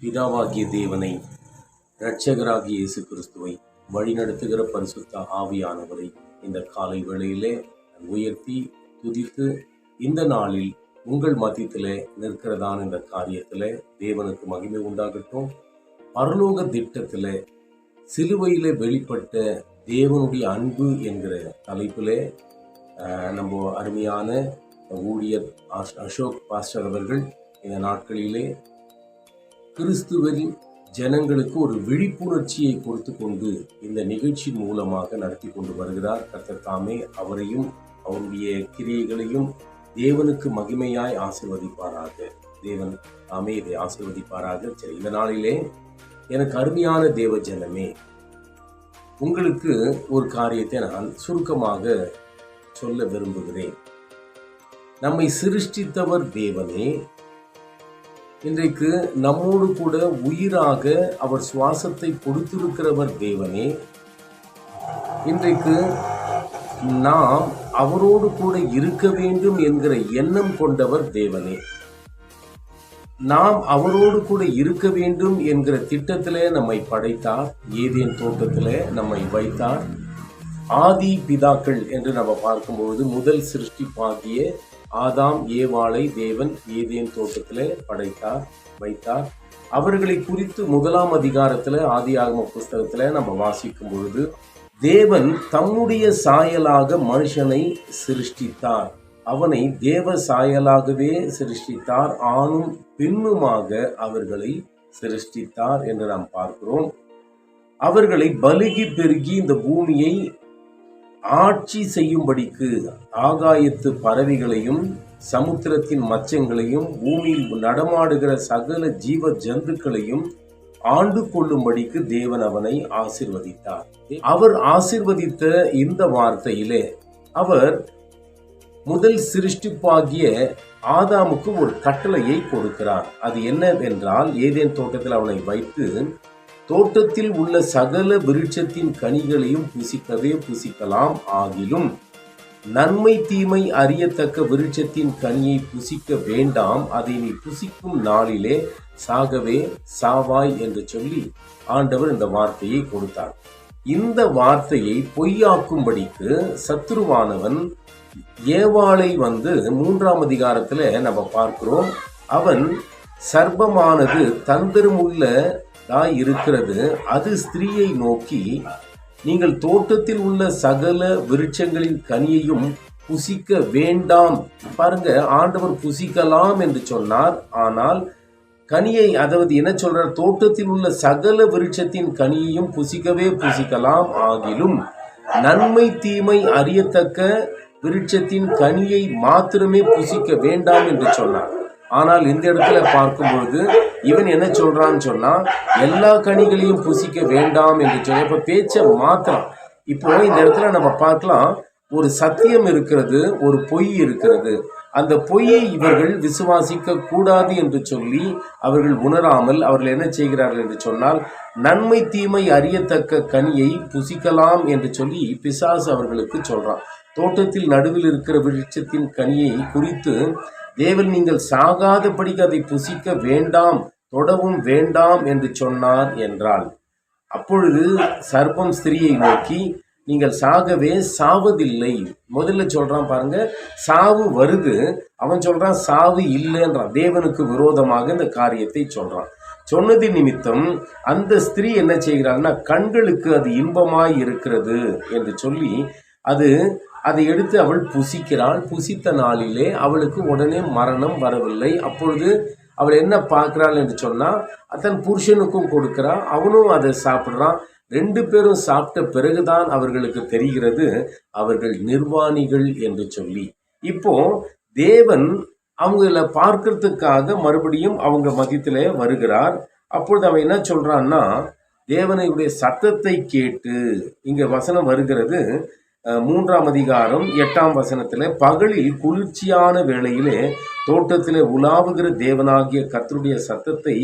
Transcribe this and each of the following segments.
பிதாவாகிய தேவனை இரட்சகராகிய இயேசு கிறிஸ்துவை வழிநடத்துகிற பரிசுத்த ஆவியானவரை இந்த காலை வேளையிலே உயர்த்தி துதித்து இந்த நாளில் உங்கள் மத்தியத்தில் நிற்கிறதான இந்த காரியத்தில் தேவனுக்கு மகிமை உண்டாகட்டும். பரலோக திட்டத்தில் சிலுவையில் வெளிப்பட்ட தேவனுடைய அன்பு என்கிற தலைப்பிலே நம்ம அருமையான ஊழியர் அசோக் பாஸ்டர் அவர்கள் இந்த நாட்களிலே கிறிஸ்துவின் ஜனங்களுக்கு ஒரு விழிப்புணர்ச்சியை கொடுத்து கொண்டு இந்த நிகழ்ச்சி மூலமாக நடத்தி கொண்டு வருகிறார். கத்தர் தாமே அவரையும் அவருடைய கிரியைகளையும் தேவனுக்கு மகிமையாய் ஆசீர்வதிப்பாராக. தேவன் தாமே இதை ஆசிர்வதிப்பாராக. சரி இந்த நாளிலே எனக்கு அருமையான தேவ ஜனமே உங்களுக்கு ஒரு காரியத்தை நான் சுருக்கமாக சொல்ல விரும்புகிறேன். நம்மை சிருஷ்டித்தவர் தேவனே இன்றைக்கு நம்மோடு கூட உயிராக அவர் சுவாசத்தை கொடுத்திருக்கிறவர் தேவனே. இன்றைக்கு நாம் அவரோடு கூட இருக்க வேண்டும் என்கிற எண்ணம் கொண்டவர் தேவனே. நாம் அவரோடு கூட இருக்க வேண்டும் என்கிற திட்டத்திலே நம்மை படைத்தார் ஏதேன் தோட்டத்திலே நம்மை வைத்தார். ஆதி பிதாக்கள் என்று நம்ம பார்க்கும்பொழுது முதல் சிருஷ்டிப்பாகிய ஆதாம் ஏவாளை தேவன் ஏதேன் தோட்டத்திலே படைத்தார் வைத்தார். அவர்களை குறித்து முதலாம் அதிகாரத்துல ஆதியாகம புஸ்தகத்தில் நம்ம வாசிக்கும் பொழுது தேவன் தம்முடைய சாயலாக மனுஷனை சிருஷ்டித்தார். அவனை தேவ சாயலாகவே சிருஷ்டித்தார் ஆணும் பெண்ணுமாக அவர்களை சிருஷ்டித்தார் என்று நாம் பார்க்கிறோம். அவர்களை பலுகி பெருகி இந்த பூமியை ஆட்சி செய்யும்படிக்கு ஆகாயத்து பறவைகளையும் சமுத்திரத்தின் மச்சங்களையும் பூமியில் நடமாடுகிற சகல ஜீவ ஜந்துக்களையும் ஆண்டு கொள்ளும்படிக்கு தேவன் அவனை ஆசிர்வதித்தார். அவர் ஆசிர்வதித்த இந்த வார்த்தையிலே அவர் முதல் சிருஷ்டிப்பாகிய ஆதாமுக்கு ஒரு கட்டளையை கொடுக்கிறார். அது என்னவென்றால் ஏதேன் தோட்டத்தில் அவனை வைத்து தோட்டத்தில் உள்ள சகல விருட்சத்தின் கனிகளையும் புசிக்கவே புசிக்கலாம் ஆகிலும் நன்மை தீமை அறியத்தக்க விருட்சத்தின் கனியை புசிக்க வேண்டாம் அதை நீ புசிக்கும் நாளிலே சாகவே சாவாய் என்று சொல்லி ஆண்டவர் இந்த வார்த்தையை கொடுத்தார். இந்த வார்த்தையை பொய்யாக்கும்படிக்கு சத்ருவானவன் ஏவாளை வந்து மூன்றாம் அதிகாரத்தில் நம்ம பார்க்கிறோம். அவன் சர்ப்பமானது தான் இருக்கிறது. அது ஸ்திரீயை நோக்கி நீங்கள் தோட்டத்தில் உள்ள சகல விருட்சங்களின் கனியையும் புசிக்க வேண்டாம். பாருங்க ஆண்டவர் புசிக்கலாம் என்று சொன்னார். ஆனால் கனியை அதாவது என்ன சொல்றார்? தோட்டத்தில் உள்ள சகல விருட்சத்தின் கனியையும் புசிக்கவே புசிக்கலாம். ஆகிலும் நன்மை தீமை அறியத்தக்க விருட்சத்தின் கனியை மாத்திரமே புசிக்க வேண்டாம் என்று சொன்னார். ஆனால் இந்த இடத்துல பார்க்கும்பொழுது இவன் என்ன சொல்றான்னு சொன்னா எல்லா கனிகளையும் புசிக்க வேண்டாம் என்று சொல்ல இப்ப பேச்சை மாத்தலாம். இப்போ இந்த இடத்துல நம்ம பார்க்கலாம் ஒரு சத்தியம் இருக்கிறது ஒரு பொய் இருக்கிறது. அந்த பொய்யை இவர்கள் விசுவாசிக்க கூடாது என்று சொல்லி அவர்கள் உணராமல் அவர்கள் என்ன செய்கிறார்கள் என்று சொன்னால் நன்மை தீமை அறியத்தக்க கனியை புசிக்கலாம் என்று சொல்லி பிசாசு அவர்களுக்கு சொல்றான். தோட்டத்தில் நடுவில் இருக்கிற விருட்சத்தின் கனியை குறித்து தேவன் நீங்கள் சாகாதபடிக்கு அதை புசிக்க வேண்டாம் தொடவும் வேண்டாம் என்று சொன்னார் என்றாள். அப்பொழுது சர்ப்பம் ஸ்திரியை நோக்கி நீங்கள் சாகவே சாவதில்லை. முதல்ல சொல்றான் பாருங்க சாவு வருது அவன் சொல்றான் சாவு இல்லைன்றான். தேவனுக்கு விரோதமாக இந்த காரியத்தை சொல்றான். சொன்னது நிமித்தம் அந்த ஸ்திரீ என்ன செய்கிறாள்னா கண்களுக்கு அது இன்பமாய் இருக்கிறது என்று சொல்லி அது அதை எடுத்து அவள் புசிக்கிறாள். புசித்த நாளிலே அவளுக்கு உடனே மரணம் வரவில்லை. அப்பொழுது அவள் என்ன பார்க்குறாள் என்று சொன்னால் தன் புருஷனுக்கும் கொடுக்குறான் அவனும் அதை சாப்பிட்றான். ரெண்டு பேரும் சாப்பிட்ட பிறகுதான் அவர்களுக்கு தெரிகிறது அவர்கள் நிர்வாணிகள் என்று சொல்லி. இப்போ தேவன் அவங்கள பார்க்கறதுக்காக மறுபடியும் அவங்க மதியத்தில் வருகிறார். அப்பொழுது அவன் என்ன சொல்கிறான்னா தேவனுடைய சத்தத்தை கேட்டு இங்கே வசனம் வருகிறது மூன்றாம் அதிகாரம் எட்டாம் வசனத்தில் பகலில் குளிர்ச்சியான வேளையிலே தோட்டத்திலே உலாவுகிற தேவனாகிய கத்தருடைய சத்தத்தை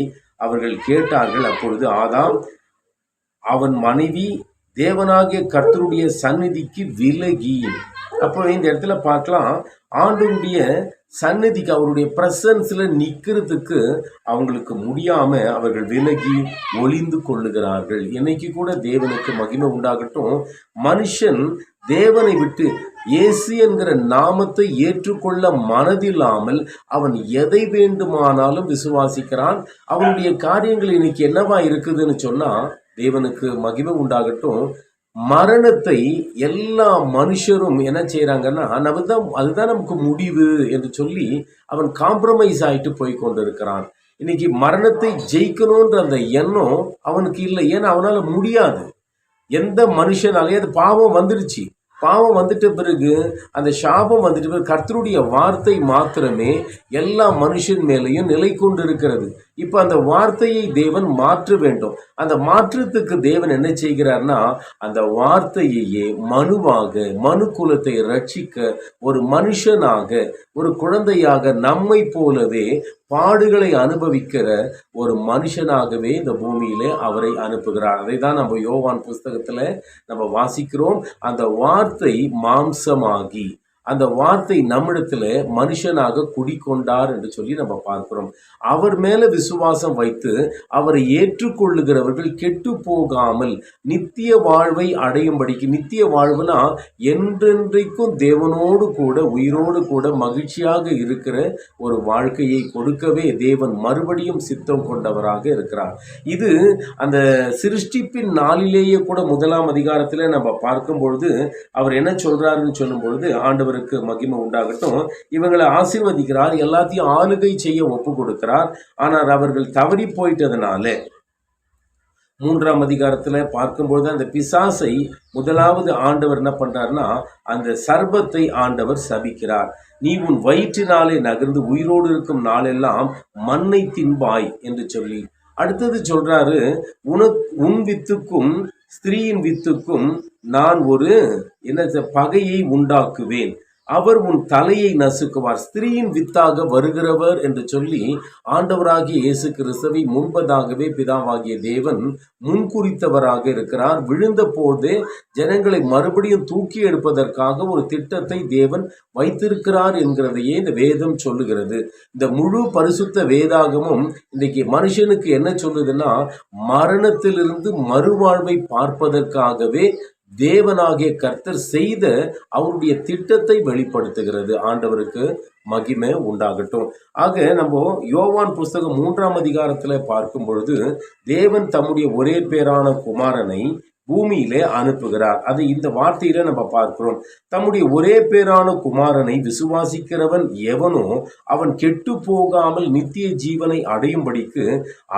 அவர்கள் கேட்டார்கள். அப்பொழுது ஆதாம் அவன் மனைவி தேவனாகிய கர்த்தருடைய சந்நிதிக்கு விலகி. அப்போ இந்த இடத்துல பார்க்கலாம் ஆண்டுடைய சந்நிதிக்கு அவருடைய பிரசன்ஸில் நிற்கிறதுக்கு அவங்களுக்கு முடியாம அவர்கள் விலகி ஒளிந்து கொள்ளுகிறார்கள். என்னைக்கு கூட தேவனுக்கு மகிமை உண்டாகட்டும். மனுஷன் தேவனை விட்டு இயேசு என்கிற நாமத்தை ஏற்றுக்கொள்ள மனதில்லாமல் அவன் எதை வேண்டுமானாலும் விசுவாசிக்கிறான். அவனுடைய காரியங்கள் இன்னைக்கு என்னவா இருக்குதுன்னு சொன்னா தேவனுக்கு மகிமை உண்டாகட்டும். மரணத்தை எல்லா மனுஷரும் என்ன செய்கிறாங்கன்னா நம்ம தான் அதுதான் நமக்கு முடிவு என்று சொல்லி அவன் காம்ப்ரமைஸ் ஆயிட்டு போய் கொண்டிருக்கிறான். இன்னைக்கு மரணத்தை ஜெயிக்கணுன்ற அந்த எண்ணம் அவனுக்கு இல்லை. ஏன்னா அவனால முடியாது. எந்த மனுஷனாலே அது பாவம் வந்துடுச்சு பாவம் வந்துட்ட பிறகு அந்த சாபம் வந்துட்ட பிறகு கர்த்தருடைய வார்த்தை மாத்திரமே எல்லா மனுஷன் மேலேயும் நிலை கொண்டு இருக்கிறது இப்போ அந்த வார்த்தையை தேவன் மாற்ற வேண்டும். அந்த மாற்றத்துக்கு தேவன் என்ன செய்கிறார்னா அந்த வார்த்தையையே மனுவாக மனு குலத்தை ரட்சிக்க ஒரு மனுஷனாக ஒரு குழந்தையாக நம்மை போலவே பாடுகளை அனுபவிக்கிற ஒரு மனுஷனாகவே இந்த பூமியிலே அவரை அனுப்புகிறார். அதை தான் நம்ம யோவான் புஸ்தகத்தில் நம்ம வாசிக்கிறோம். அந்த வார்த்தை மாம்சமாகி அந்த வார்த்தை நம்மிடத்துல மனுஷனாக குடிக்கொண்டார் என்று சொல்லி நம்ம பார்க்கிறோம். அவர் மேல விசுவாசம் வைத்து அவரை ஏற்றுக்கொள்ளுகிறவர்கள் கெட்டு போகாமல் நித்திய வாழ்வை அடையும்படிக்கு நித்திய வாழ்வுனா என்றென்றைக்கும் தேவனோடு கூட உயிரோடு கூட மகிழ்ச்சியாக இருக்கிற ஒரு வாழ்க்கையை கொடுக்கவே தேவன் மறுபடியும் சித்தம் கொண்டவராக இருக்கிறார். இது அந்த சிருஷ்டிப்பின் நாளிலேயே கூட முதலாம் அதிகாரத்தில் நம்ம பார்க்கும் பொழுது அவர் என்ன சொல்றாருன்னு சொல்லும் பொழுது ஆண்டவருக்கு மகிமை உண்டாகட்டும். இவங்களை ஆசீர்வதிக்கிறார். எல்லாத்தையும் ஆளுகை செய்ய ஒப்பு கொடுக்கிறார் ஆனால் அவர்கள் தவறி போயிட்டதுனால மூன்றாம் அதிகாரத்தில் பார்க்கும்பொழுது அந்த பிசாசை முதலாவது ஆண்டவர் என்ன பண்றாருன்னா அந்த சர்பத்தை ஆண்டவர் சபிக்கிறார். நீ உன் வயிற்றினாலே நகர்ந்து உயிரோடு இருக்கும் நாளெல்லாம் மண்ணை தின்பாய் என்று சொல்லி. அடுத்தது சொல்றாரு உனக்கு உன் வித்துக்கும் ஸ்திரீயின் வித்துக்கும் நான் ஒரு என்ன பகையை உண்டாக்குவேன். அவர் உன் தலையை நசுக்குவார். ஸ்திரீயின் வித்தாக வருகிறவர் என்று சொல்லி ஆண்டவராகிய இயேசு கிறிஸ்துவை முன்பதாகவே பிதாவாகிய தேவன் முன்குறித்தவராக இருக்கிறார். விழுந்த போதே ஜனங்களை மறுபடியும் தூக்கி எடுப்பதற்காக ஒரு திட்டத்தை தேவன் வைத்திருக்கிறார் என்கிறதையே இந்த வேதம் சொல்லுகிறது. இந்த முழு பரிசுத்த வேதாகமும் இன்னைக்கு மனுஷனுக்கு என்ன சொல்லுதுன்னா மரணத்திலிருந்து மறுவாழ்வை பார்ப்பதற்காகவே தேவனாகிய கர்த்தர் செய்த அவருடைய திட்டத்தை வெளிப்படுத்துகிறது. ஆண்டவருக்கு மகிமை உண்டாகட்டும். ஆக நம்ம யோவான் புஸ்தகம் மூன்றாம் அதிகாரத்தில் பார்க்கும் பொழுது தேவன் தம்முடைய ஒரே பேரான குமாரனை பூமியிலே அனுப்புகிறார். அது இந்த வார்த்தையில நம்ம பார்க்கிறோம். தம்முடைய ஒரே பேரான குமாரனை விசுவாசிக்கிறவன் எவனோ அவன் கெட்டு போகாமல் நித்திய ஜீவனை அடையும்படிக்கு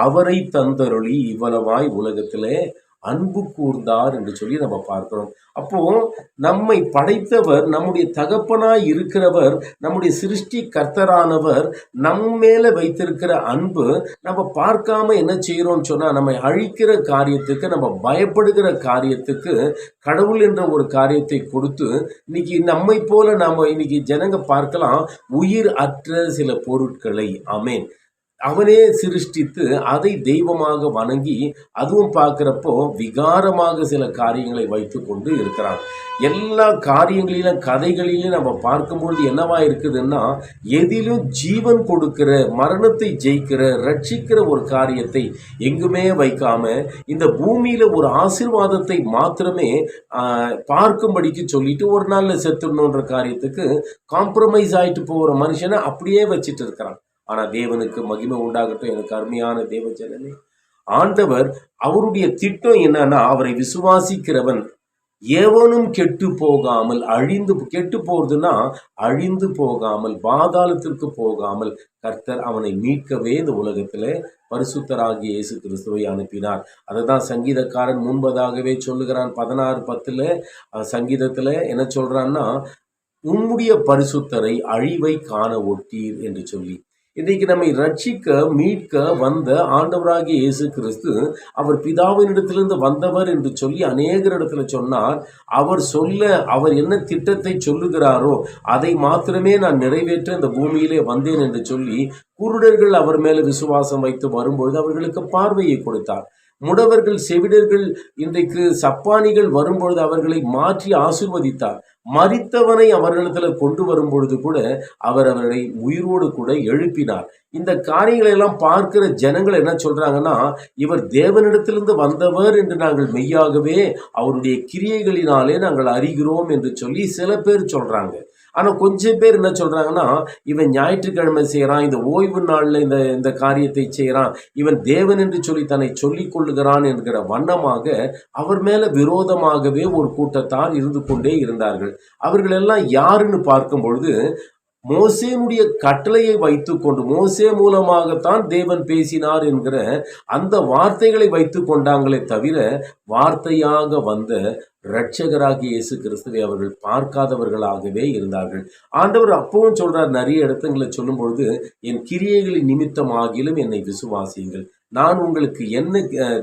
அவரை தந்தருளி இவ்வளவாய் உலகத்திலே அன்பு கூர்ந்தார் என்று சொல்லி நம்ம பார்க்கிறோம். அப்போ நம்மை படைத்தவர் நம்முடைய தகப்பனாய் இருக்கிறவர் நம்முடைய சிருஷ்டி கர்த்தரானவர் நம் மேல வைத்திருக்கிற அன்பு நம்ம பார்க்காம என்ன செய்கிறோம்னு சொன்னா நம்மை அழிக்கிற காரியத்துக்கு நம்ம பயப்படுகிற காரியத்துக்கு கடவுள் என்ற ஒரு காரியத்தை கொடுத்து இன்னைக்கு நம்மை போல நாம இன்னைக்கு ஜனங்க பார்க்கலாம் உயிர் அற்ற சில பொருட்களை. அமேன் அவனே சிருஷ்டித்து அதை தெய்வமாக வணங்கி அதுவும் பார்க்குறப்போ விகாரமாக சில காரியங்களை வைத்து கொண்டு இருக்கிறான். எல்லா காரியங்களிலும் கதைகளிலும் நம்ம பார்க்கும்பொழுது என்னவா இருக்குதுன்னா எதிலும் ஜீவன் கொடுக்கிற மரணத்தை ஜெயிக்கிற ரட்சிக்கிற ஒரு காரியத்தை எங்குமே வைக்காம இந்த பூமியில் ஒரு ஆசீர்வாதத்தை மாத்திரமே பார்க்கும்படிக்கு சொல்லிட்டு ஒரு நாளில் செத்துடணுன்ற காரியத்துக்கு காம்ப்ரமைஸ் ஆகிட்டு போகிற மனுஷனை அப்படியே வச்சுட்டு இருக்கிறான். ஆனால் தேவனுக்கு மகிமை உண்டாகட்டும் எனக்கு அருமையான தேவ ஜனமே. ஆண்டவர் அவருடைய திட்டம் என்னன்னா அவரை விசுவாசிக்கிறவன். எவனும் கெட்டு போகாமல் அழிந்து கெட்டு போறதுன்னா அழிந்து போகாமல் பாதாளத்திற்கு போகாமல் கர்த்தர் அவனை மீட்கவே இந்த உலகத்தில் பரிசுத்தராகிய இயேசு கிறிஸ்துவை அனுப்பினார். அதை தான் சங்கீதக்காரன் முன்பதாகவே சொல்லுகிறான் பதினாறு பத்தில். சங்கீதத்தில் என்ன சொல்கிறான்னா உம்முடைய பரிசுத்தரை அழிவை காண ஒட்டீர் என்று சொல்லி. இன்றைக்கு நம்மை ரட்சிக்க மீட்க வந்த ஆண்டவராகிய இயேசு கிறிஸ்து அவர் பிதாவினிடத்திலிருந்து வந்தவர் என்று சொல்லி அநேகர் இடத்துல சொன்னார். அவர் சொல்ல அவர் என்ன திட்டத்தை சொல்லுகிறாரோ அதை மாத்திரமே நான் நிறைவேற்ற இந்த பூமியிலே வந்தேன் என்று சொல்லி குருடர்கள் அவர் மேல விசுவாசம் வைத்து வரும்பொழுது அவர்களுக்கு பார்வையை கொடுத்தார். முடவர்கள் செவிடர்கள் இன்றைக்கு சப்பானிகள் வரும்பொழுது அவர்களை மாற்றி ஆசிர்வதித்தார். மறித்தவனை அவர்களிடத்தில் கொண்டு வரும்பொழுது கூட அவர் அவர்களை உயிரோடு கூட எழுப்பினார். இந்த காரியங்களை எல்லாம் பார்க்கிற ஜனங்கள் என்ன சொல்றாங்கன்னா இவர் தேவனிடத்திலிருந்து வந்தவர் என்று நாங்கள் மெய்யாகவே அவருடைய கிரியைகளினாலே நாங்கள் அறிகிறோம் என்று சொல்லி சில பேர் சொல்றாங்க. ஆனால் கொஞ்சம் பேர் என்ன சொல்கிறாங்கன்னா இவன் ஞாயிற்றுக்கிழமை செய்கிறான் இந்த ஓய்வு நாளில் இந்த இந்த காரியத்தை செய்கிறான் இவன் தேவன் என்று சொல்லி தன்னை சொல்லிக் கொள்ளுகிறான் என்கிற வண்ணமாக அவர் மேலே விரோதமாகவே ஒரு கூட்டத்தார் இருந்து கொண்டே இருந்தார்கள். அவர்கள் எல்லாம் யாருன்னு பார்க்கும் பொழுது மோசேனுடைய கட்டளையை வைத்துக்கொண்டு மோசே மூலமாகத்தான் தேவன் பேசினார் என்கிற அந்த வார்த்தைகளை வைத்து கொண்டாங்களே தவிர வார்த்தையாக வந்த இரட்சகராகிய இயேசு கிறிஸ்துவை அவர்கள் பார்க்காதவர்களாகவே இருந்தார்கள். ஆண்டவர் அப்பவும் சொல்றார் நிறைய இடத்துங்களை சொல்லும் பொழுது என் கிரியைகளின் நிமித்தமாகிலும் என்னை விசுவாசியுங்கள். நான் உங்களுக்கு என்ன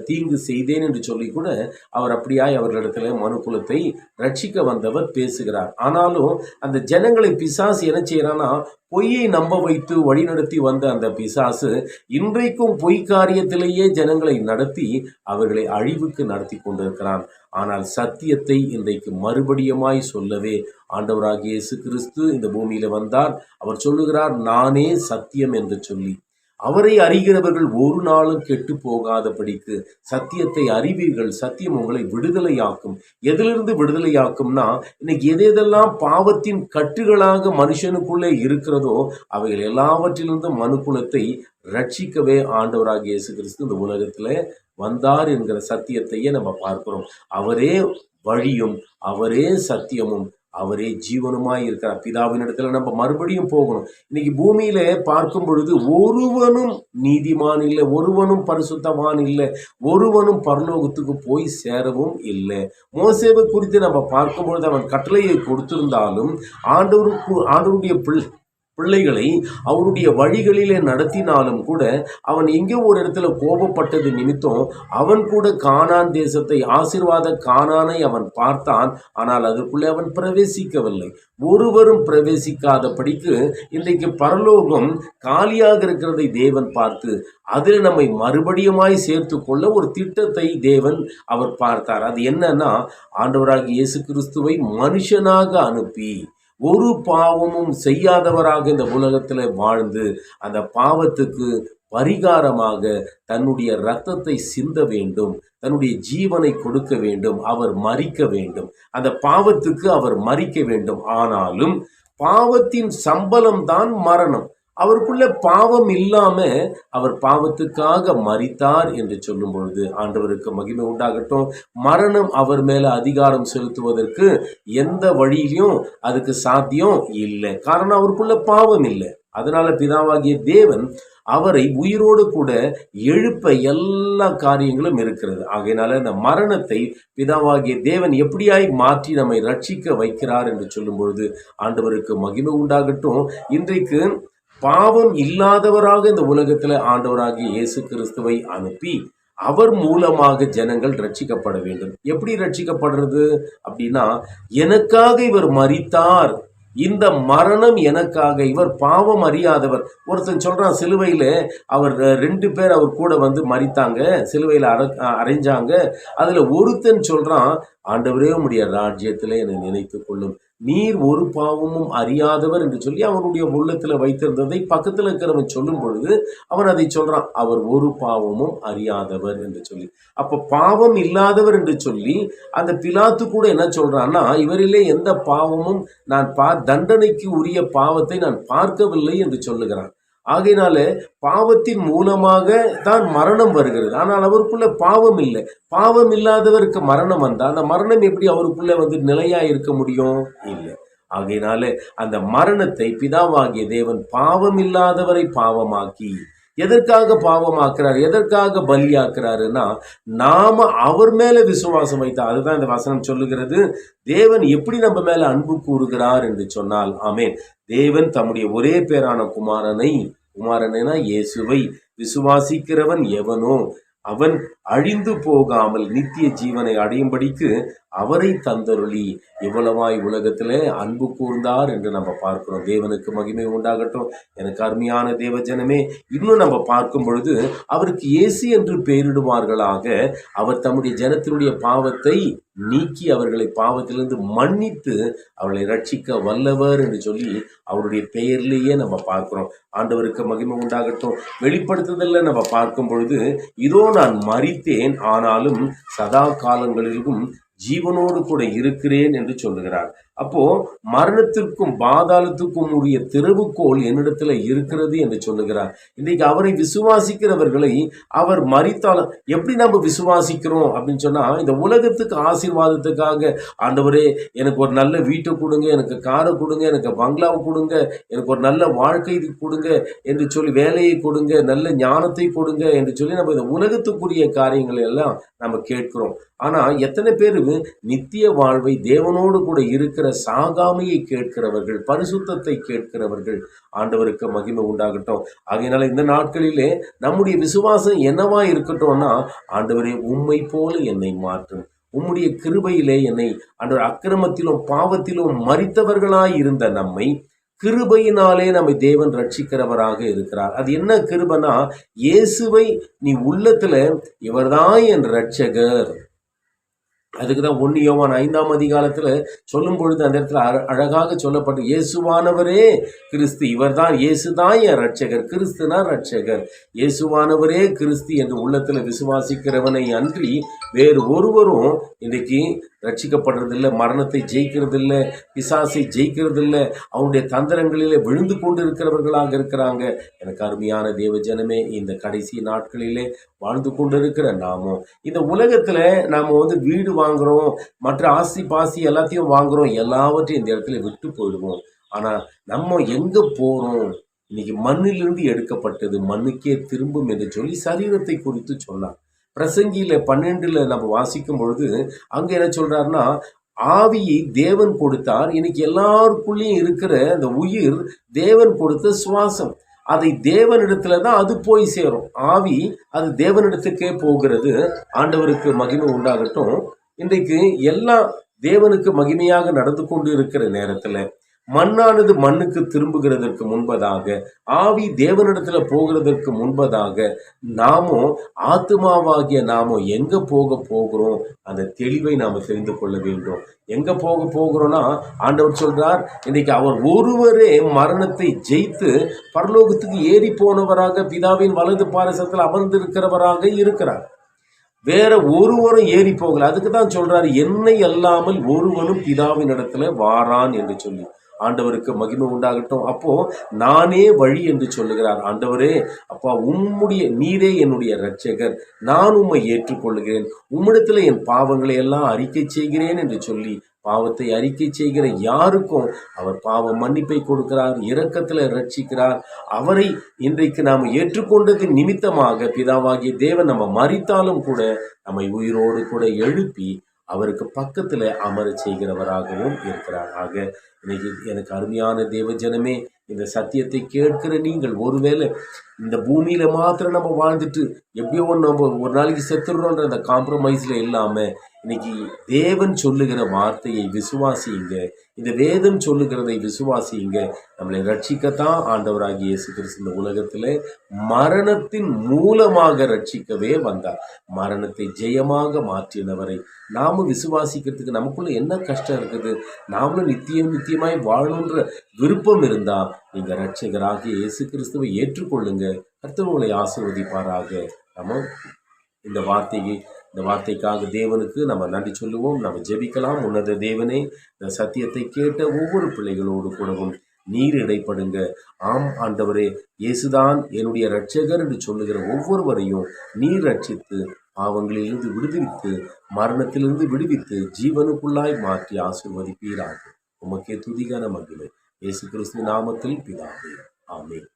தீங்கு செய்தேன் என்று சொல்லி கூட அவர் அப்படியாய் அவர்களிடத்துல மனுக்குலத்தை ரட்சிக்க வந்தவர் பேசுகிறார். ஆனாலும் அந்த ஜனங்களை பிசாசு என்ன செய்யறான்னா பொய்யை நம்ப வைத்து வழிநடத்தி வந்த அந்த பிசாசு இன்றைக்கும் பொய் காரியத்திலேயே ஜனங்களை நடத்தி அவர்களை அழிவுக்கு நடத்தி கொண்டிருக்கிறான். ஆனால் சத்தியத்தை இன்றைக்கு மறுபடியுமாய் சொல்லவே ஆண்டவராகிய இயேசு கிறிஸ்து இந்த பூமியில வந்தார். அவர் சொல்லுகிறார் நானே சத்தியம் என்று சொல்லி அவரை அறிகிறவர்கள் ஒரு நாளும் கெட்டு போகாதபடிக்கு சத்தியத்தை அறிவீர்கள். சத்தியம் உங்களை விடுதலையாக்கும். எதிலிருந்து விடுதலையாக்கும்னா இன்னைக்கு எது எதெல்லாம் பாவத்தின் கட்டுகளாக மனுஷனுக்குள்ளே இருக்கிறதோ அவைகள் எல்லாவற்றிலிருந்தும் மனுக்குலத்தை ரட்சிக்கவே ஆண்டவராக இயேசு கிறிஸ்து இந்த உலகத்தில் வந்தார் என்கிற சத்தியத்தையே நம்ம பார்க்கிறோம். அவரே வழியும் அவரே சத்தியமும் அவரே ஜீவனுமாய் இருக்கிறார். பிதாவின் இடத்துல நம்ம மறுபடியும் போகணும். இன்னைக்கு பூமியில பார்க்கும் பொழுது ஒருவனும் நீதிமான் இல்லை ஒருவனும் பரிசுத்தமான் இல்லை ஒருவனும் பரலோகத்துக்கு போய் சேரவும் இல்லை. மோசேவை குறித்து நம்ம பார்க்கும் பொழுது அவன் கட்டளையை கொடுத்திருந்தாலும் ஆண்டவருக்கு ஆண்டவருடைய பிள்ளை பிள்ளைகளை அவருடைய வழிகளிலே நடத்தினாலும் கூட அவன் எங்கே ஒரு இடத்துல கோபப்பட்டது நிமித்தம் அவன் கூட காணான் தேசத்தை ஆசிர்வாத காணானை அவன் பார்த்தான். ஆனால் அதற்குள்ளே அவன் பிரவேசிக்கவில்லை. ஒருவரும் பிரவேசிக்காதபடிக்கு இன்றைக்கு பரலோகம் காலியாக இருக்கிறதை தேவன் பார்த்து அதில் நம்மை மறுபடியுமாய் சேர்த்து கொள்ள ஒரு திட்டத்தை தேவன் அவர் பார்த்தார். அது என்னன்னா ஆண்டவராக இயேசு கிறிஸ்துவை மனுஷனாக அனுப்பி ஒரு பாவமும் செய்யாதவராக இந்த உலகத்தில் வாழ்ந்து அந்த பாவத்துக்கு பரிகாரமாக தன்னுடைய இரத்தத்தை சிந்த வேண்டும் தன்னுடைய ஜீவனை கொடுக்க வேண்டும் அவர் மறிக்க வேண்டும். அந்த பாவத்துக்கு அவர் மறிக்க வேண்டும். ஆனாலும் பாவத்தின் சம்பளம் தான் மரணம். அவருக்குள்ள பாவம் இல்லாம அவர் பாவத்துக்காக மறித்தார் என்று சொல்லும் பொழுது ஆண்டவருக்கு மகிமை உண்டாகட்டும். மரணம் அவர் மேல அதிகாரம் செலுத்துவதற்கு எந்த வழியிலையும் அதுக்கு சாத்தியம் இல்லை. காரணம் அவருக்குள்ள பாவம் இல்லை. அதனால பிதாவாகிய தேவன் அவரை உயிரோடு கூட எழுப்ப எல்லா காரியங்களும் இருக்கிறது. ஆகையினால இந்த மரணத்தை பிதாவாகிய தேவன் எப்படியாய் மாற்றி நம்மை ரட்சிக்க வைக்கிறார் என்று சொல்லும் பொழுது ஆண்டவருக்கு மகிமை உண்டாகட்டும். இன்றைக்கு பாவம் இல்லாதவராக இந்த உலகத்தில் ஆண்டவராகிய இயேசு கிறிஸ்துவை அனுப்பி அவர் மூலமாக ஜனங்கள் ரட்சிக்கப்பட வேண்டும். எப்படி ரட்சிக்கப்படுறது அப்படின்னா எனக்காக இவர் மறித்தார் இந்த மரணம் எனக்காக இவர் பாவம் அறியாதவர். ஒருத்தன் சொல்றான் சிலுவையில் அவர் ரெண்டு பேர் அவர் கூட வந்து மறித்தாங்க சிலுவையில் அற அரைஞ்சாங்க. அதில் ஒருத்தன் சொல்றான் ஆண்டவரே உம்முடைய ராஜ்யத்திலே என்னை நினைத்து கொள்ளும். நீர் ஒரு பாவமும் அறியாதவர் என்று சொல்லி அவனுடைய உள்ளத்தில் வைத்திருந்ததை பக்கத்தில் இருக்கிறவன் சொல்லும் பொழுது அவன் அதை சொல்றான். அவர் ஒரு பாவமும் அறியாதவர் என்று சொல்லி. அப்ப பாவம் இல்லாதவர் என்று சொல்லி அந்த பிலாத்து கூட என்ன சொல்றான்னா இவரிலே எந்த பாவமும் நான் பா தண்டனைக்கு உரிய பாவத்தை நான் பார்க்கவில்லை என்று சொல்லுகிறான். ஆகையினால பாவத்தின் மூலமாக தான் மரணம் வருகிறது. ஆனால் அவருக்குள்ள பாவம் இல்லை. பாவம் இல்லாதவருக்கு மரணம் வந்தால் அந்த மரணம் எப்படி அவருக்குள்ள வந்து நிலையாக இருக்க முடியும்? இல்லை. ஆகையினால அந்த மரணத்தை பிதாவாகிய தேவன் பாவம் இல்லாதவரை பாவமாக்கி எதற்காக பாவமாக்குறாரு எதற்காக பலியாக்குறாருன்னா நாம அவர் மேல விசுவாசம் வைத்தா அதுதான் இந்த வசனம் சொல்லுகிறது. தேவன் எப்படி நம்ம மேல அன்பு கூறுகிறார் என்று சொன்னால் ஆமேன். தேவன் தம்முடைய ஒரே பேரான குமாரனை குமாரனா இயேசுவை விசுவாசிக்கிறவன் எவனோ அவன் அழிந்து போகாமல் நித்திய ஜீவனை அடையும்படிக்கு அவரை தந்தருளி. இவ்வளவாய் உலகத்திலே அன்பு கூர்ந்தார் என்று நம்ம பார்க்கிறோம். தேவனுக்கு மகிமை உண்டாகட்டும். எனக்கு அருமையான தேவஜனமே இன்னும் நம்ம பார்க்கும் பொழுது அவருக்கு இயேசு என்று பெயரிடுவார்களாக. அவர் தம்முடைய ஜனத்தினுடைய பாவத்தை நீக்கி அவர்களை பாவத்திலிருந்து மன்னித்து அவர்களை ரட்சிக்க வல்லவர் என்று சொல்லி அவருடைய பெயர்லேயே நம்ம பார்க்கிறோம். ஆண்டவருக்கு மகிமை உண்டாகட்டும். வெளிப்படுத்துதல்ல நம்ம பார்க்கும் பொழுது இதோ நான் மறித்தேன் ஆனாலும் சதா காலங்களிலும் ஜீவனோடு கூட இருக்கிறேன் என்று சொல்லுகிறார். அப்போ மரணத்திற்கும் பாதாளத்துக்கும் உரிய திறவுகோல் என்னிடத்துல இருக்கிறது என்று சொல்லுகிறார். இன்னைக்கு அவரை விசுவாசிக்கிறவர்களை அவர் மறித்தாலும் எப்படி நம்ம விசுவாசிக்கிறோம் அப்படின்னு சொன்னா இந்த உலகத்துக்கு ஆசீர்வாதத்துக்காக ஆண்டவரே எனக்கு ஒரு நல்ல வீட்டை கொடுங்க எனக்கு காரை கொடுங்க எனக்கு பங்களாவை கொடுங்க எனக்கு ஒரு நல்ல வாழ்க்கை கொடுங்க என்று சொல்லி வேலையை கொடுங்க நல்ல ஞானத்தை கொடுங்க என்று சொல்லி நம்ம இந்த உலகத்துக்குரிய காரியங்களை எல்லாம் நம்ம கேட்கிறோம். ஆனால் எத்தனை பேர் நித்திய வாழ்வை தேவனோடு கூட இருக்கிற சாகாமையை கேட்கிறவர்கள் பரிசுத்தத்தை கேட்கிறவர்கள் ஆண்டவருக்கு மகிமை உண்டாகட்டும். ஆகையினால இந்த நாட்களிலே நம்முடைய விசுவாசம் என்னவா இருக்கட்டும்னா ஆண்டவரே உண்மை போல என்னை மாற்றும். உம்முடைய கிருபையிலே என்னை ஆண்டவர் அக்கிரமத்திலும் பாவத்திலும் மறித்தவர்களாய் இருந்த நம்மை கிருபையினாலே நம்மை தேவன் ரட்சிக்கிறவராக இருக்கிறார். அது என்ன கிருபனா இயேசுவை நீ உள்ளத்துல இவர்தான் என் ரட்சகர் அதுக்கு தான் ஒன்று யோவான் ஐந்தாம் அதிகாலத்தில் சொல்லும் பொழுது அந்த இடத்துல அழ- அழகாக சொல்லப்பட்டு இயேசுவானவரே கிறிஸ்து இவர்தான் இயேசு தான் என் ரட்சகர் கிறிஸ்துனா ரட்சகர் இயேசுவானவரே கிறிஸ்து என்று உள்ளத்தில் விசுவாசிக்கிறவனை அன்றி வேறு ஒருவரும் இன்றைக்கு ரட்சிக்கப்படுறதில்ல மரணத்தை ஜெயிக்கிறதில்ல பிசாசை ஜெயிக்கிறதில்ல அவனுடைய தந்திரங்களிலே விழுந்து கொண்டு இருக்கிறவர்களாக இருக்கிறாங்க. எனக்கு அருமையான தேவ ஜனமே இந்த கடைசி நாட்களிலே வாழ்ந்து கொண்டு இருக்கிற நாமும் இந்த உலகத்தில் நாம் வந்து வீடு வாங்குறோம் மற்ற ஆசி பாசி எல்லாத்தையும் வாங்குறோம் எல்லாவற்றையும் இந்த இடத்துல விட்டு போயிடுவோம். ஆனால் நம்ம எங்கே போகிறோம் இன்னைக்கு மண்ணிலிருந்து எடுக்கப்பட்டது மண்ணுக்கே திரும்பும் என்று சொல்லி சரீரத்தை குறித்து சொன்னார். பிரசங்கியில் பன்னெண்டில் நம்ம வாசிக்கும் பொழுது அங்கே என்ன சொல்கிறாருன்னா ஆவியை தேவன் கொடுத்தார். இன்னைக்கு எல்லாருக்குள்ளேயும் இருக்கிற அந்த உயிர் தேவன் கொடுத்த சுவாசம். அதை தேவனிடத்துல தான் அது போய் சேரும். ஆவி அது தேவனிடத்துக்கே போகிறது. ஆண்டவருக்கு மகிமை உண்டாகட்டும். இன்றைக்கு எல்லாம் தேவனுக்கு மகிமையாக நடந்து கொண்டு இருக்கிற நேரத்தில் மண்ணானது மண்ணுக்கு திரும்புகிறதற்கு முன்பதாக ஆவி தேவனிடத்துல போகிறதற்கு முன்பதாக நாமும் ஆத்மாவாகிய நாமும் எங்க போக போகிறோம்? அந்த தெளிவை நாம தெரிந்து கொள்ள வேண்டும். எங்க போக போகிறோம்னா ஆண்டவர் சொல்றார் இன்னைக்கு அவர் ஒருவரே மரணத்தை ஜெயித்து பரலோகத்துக்கு ஏறி போனவராக பிதாவின் வலது பாரசத்தில் அமர்ந்திருக்கிறவராக இருக்கிறார். வேற ஒருவரும் ஏறி போகல. அதுக்கு தான் சொல்றாரு என்னை அல்லாமல் ஒருவனும் பிதாவின் இடத்துல வாரான் என்று சொல்லி. ஆண்டவருக்கு மகிமை உண்டாகட்டும். அப்போ நானே வழி என்று சொல்லுகிறார். ஆண்டவரே அப்பா உம்முடைய நீரே என்னுடைய இரட்சகர். நான் உம்மை ஏற்றுக்கொள்கிறேன். உம்மிடத்தில் என் பாவங்களை எல்லாம் அறிக்கை செய்கிறேன் என்று சொல்லி பாவத்தை அறிக்கை செய்கிற யாருக்கும் அவர் பாவ மன்னிப்பை கொடுக்கிறார் இரக்கத்தில் ரட்சிக்கிறார் அவரை இன்றைக்கு நாம் ஏற்றுக்கொண்டது நிமித்தமாக பிதாவாகிய தேவன் நம்ம மறித்தாலும் கூட நம்மை உயிரோடு கூட எழுப்பி அவருக்கு பக்கத்தில் அமர செய்கிறவராகவும் இருக்கிறார். ஆக இன்னைக்கு எனக்கு அருமையான தேவ ஜனமே இந்த சத்தியத்தை கேட்கிற நீங்கள் ஒருவேளை இந்த பூமியில் மாத்திரம் நம்ம வாழ்ந்துட்டு எப்படியோ ஒன்று நம்ம ஒரு நாளைக்கு செத்துடுறோன்ற அந்த காம்ப்ரமைஸில் இல்லாமல் இன்னைக்கு தேவன் சொல்லுகிற வார்த்தையை விசுவாசியுங்க. இந்த வேதம் சொல்லுகிறதை விசுவாசியுங்க. நம்மளை ரட்சிக்கத்தான் ஆண்டவராகி இயேசு கிறிஸ்து இந்த உலகத்தில் மரணத்தின் மூலமாக ரட்சிக்கவே வந்தார். மரணத்தை ஜெயமாக மாற்றினவரை நாமும் விசுவாசிக்கிறதுக்கு நமக்குள்ள என்ன கஷ்டம் இருக்குது? நாமளும் நித்தியம் நித்தியமாய் வாழணுன்ற விருப்பம் இருந்தால் நீங்கள் ரட்சகராகிய இயேசு கிறிஸ்துவை ஏற்றுக்கொள்ளுங்க கர்த்தர் உங்களை ஆசீர்வதிப்பாராக. நம்ம இந்த வார்த்தையை இந்த வார்த்தைக்காக தேவனுக்கு நம்ம நன்றி சொல்லுவோம். நம்ம ஜெபிக்கலாம். உன்னத தேவனே இந்த சத்தியத்தை கேட்ட ஒவ்வொரு பிள்ளைகளோடு கூடவும் நீர் இடைப்படுங்க. ஆம் ஆண்டவரே இயேசுதான் என்னுடைய ரட்சகர் என்று சொல்லுகிற ஒவ்வொருவரையும் நீர் ரட்சித்து பாவங்களிலிருந்து விடுவித்து மரணத்திலிருந்து விடுவித்து ஜீவனுக்குள்ளாய் மாற்றி ஆசீர்வதிப்பீராக. உமக்கே துதிகான மகிமை. இயேசு கிறிஸ்து நாமத்தில் பிதாவே. ஆமென்.